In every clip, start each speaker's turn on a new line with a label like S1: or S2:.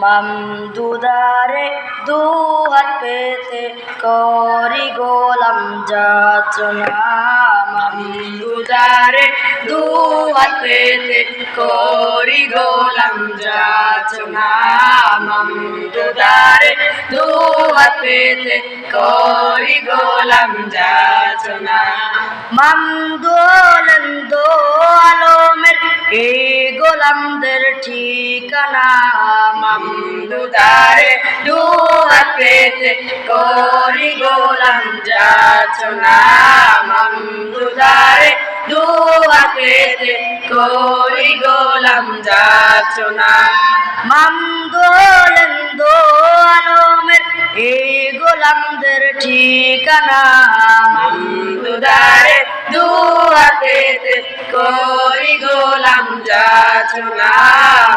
S1: মামদুদারে দু হাত পেতে করি গোলাম যাচনা মামদুদারে দু হাত পেতে করি গোলাম যাচনা মামদুদারে দু হাত পেতে করি গোলাম যাচনা মামদোলন দো আলমের এই গোলামদের ঠিকানা মামদুদারে দু হাত পেতে করি গোলাম যাচনা মামদুদারে দু হাত পেতে করি গোলাম যাচনা। মামদোলন দো আলমের এই গোলামদের ঠিকানা দু হাতেতে করি গোলাম যাচনা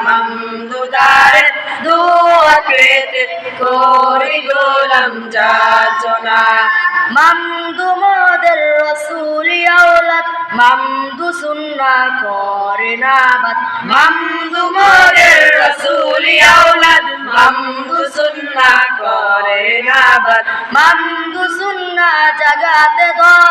S1: মামদুদারে দু হাতেতে করি গোলাম যাচনা মামদু মোদের রসুলি আওলাদ। মামদু সুন্না করে না বাদ। মামদু মোদের রসুলি আওলাদ। মামদু সুন্না করে না বাদ। মামদু সুন্না জাগাতে ধরে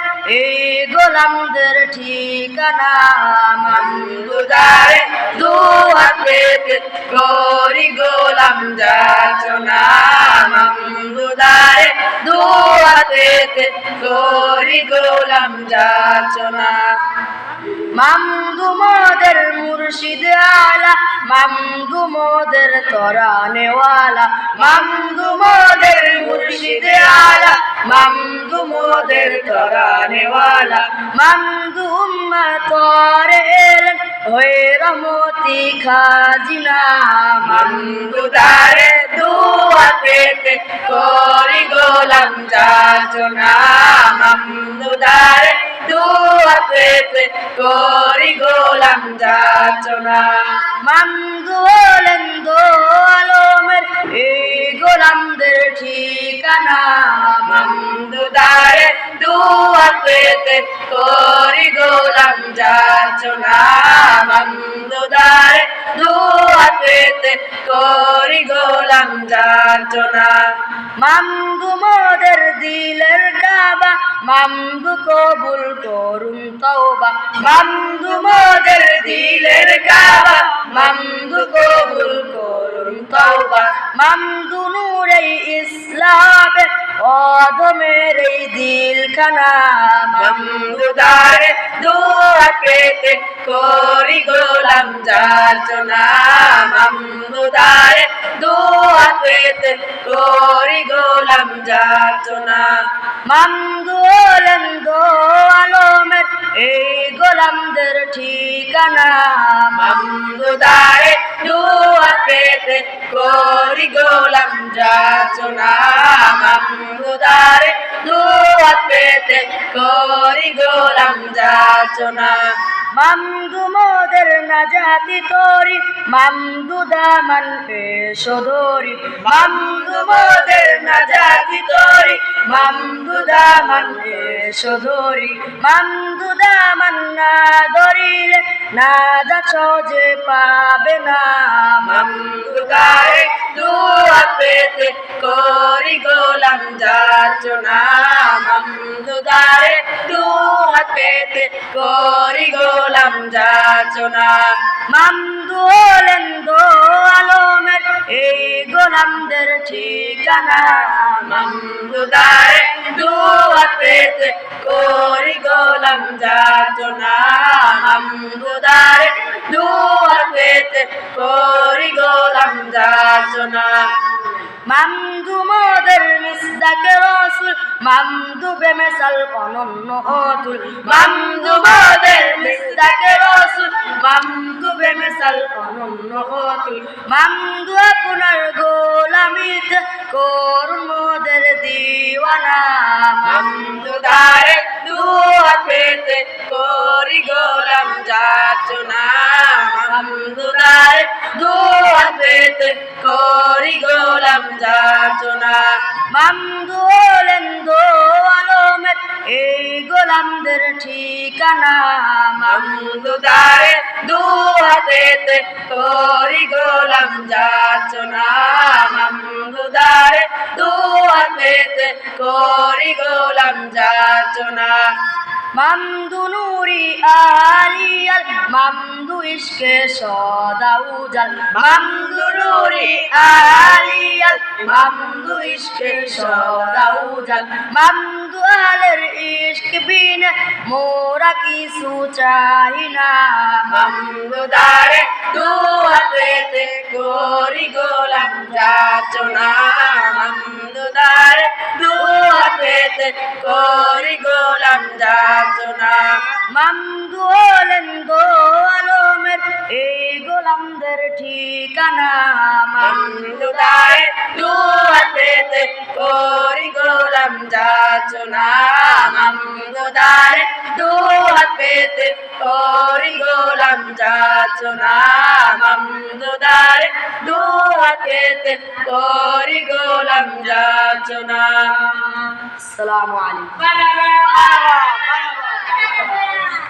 S1: এই গোলামদের ঠিকানা মামদুদারে দুহাত পেতে করি গোলাম যাচনা মামদুদারে দুহাত পেতে করি গোলাম যাচনা মামদু মোদের মুর্শিদ আলা মামদু মোদের তরানেওয়ালা মামদু মোদের মুর্শিদ আলা মামদু মোদের তরানেওয়ালা মামদু উম্মা তরে এলেন হয়ে রমতি খাজিনা মামদু দারে দুয়া পেতে করি গোলাম যাচনা দুয়া পেতে করি গোলাম যাচনা। মামদু হলেন দো আলমের এই গোলামদের ঠিকানা। মামদু দারে দুয়া পেতে করি গোলাম যাচনা। মামদু দুয়া পেতে করি গোলাম যাচনা মামদু মোদের দিলের কাবা, মামদু কবুল করুন তওবা। মামদু মোদের দিলের কাবা, মামদু কবুল করুন তওবা। মামদু নূরে ইসলামে, অদমের এই দিলখানা মামদু দারে। করি গোলাম যাচনা মামদু দারে দোয়া পেতে করি গোলাম যাচনা মামদু হলেন দো আলমের এই গোলামদের ঠিকানা। মামদু দারে দোয়া পেতে করি গোলাম যাচনা মামদু দারে দোয়া পেতে করি গোলাম যাচনা মামদু মোদের নাজাতি তোরি, মামদু দামান পেশোদরি মামদু মোদের নাজাতি তোরি, মামদু দামান পেশোদরি মামদু দামান না ধরিলে না যা সহজে পাবে না। মামদু গায়ে দুয়া পেতে করি গোলাম যাচনা মামদু গায়ে দুয়া পেতে করি গোলাম যাচনা মামদু হলেন দো আলমের এই গোলামদের ঠিকানা মামদু দারে দুয়া পেতে করি গোলাম যাচনা মামদু দুয়া পেতে করি গোলাম যাচনা মামদু মোদের মিসদাকে রসুল, মামদু বেমেসাল অনন্য অতুল। মামদু মোদের মিসদাকে রসুল, মামদু বেমেসাল অনন্য অতুল। মামদু আপনার গোলামিতে করুন মোদের দিওয়ানা। মামদু দারে দুয়া পেতে করি গোলা যাচনা মামদুদার দোয়া পেতে করি গোলাম যাচনা। মামদু হলেন দো আলমের এই গোলামদের ঠিকানা। মামদুদারে দোয়া পেতে করি গোলাম যাচনা। মামদুদারে দোয়া পেতে করি গোলাম যাচনা। মামদু নুরি আলিয়াল মামদু ইশকে সদা উজাল। মামদু নুরি আলিয়াল। মামদু ইশকে সদা উজাল। মামদু আলের ইশক বিনে মোরা কিছু চাই না। মামদু দারে দোয়া পেতে করি গোলাম যাচনা মামদু দারে দোয়া পেতে করি গোলাম যাচনা মামদু হলেন আলমের এই গোলামদের ঠিকানা মামদু দারে দোয়া পেতে করি গোলাম যাচনা। মামদু দারে দোয়া পেতে করি গোলাম যাচনা। মামদু দারে দোয়া পেতে করি গোলাম যাচনা। আসসালামু আলাইকুম।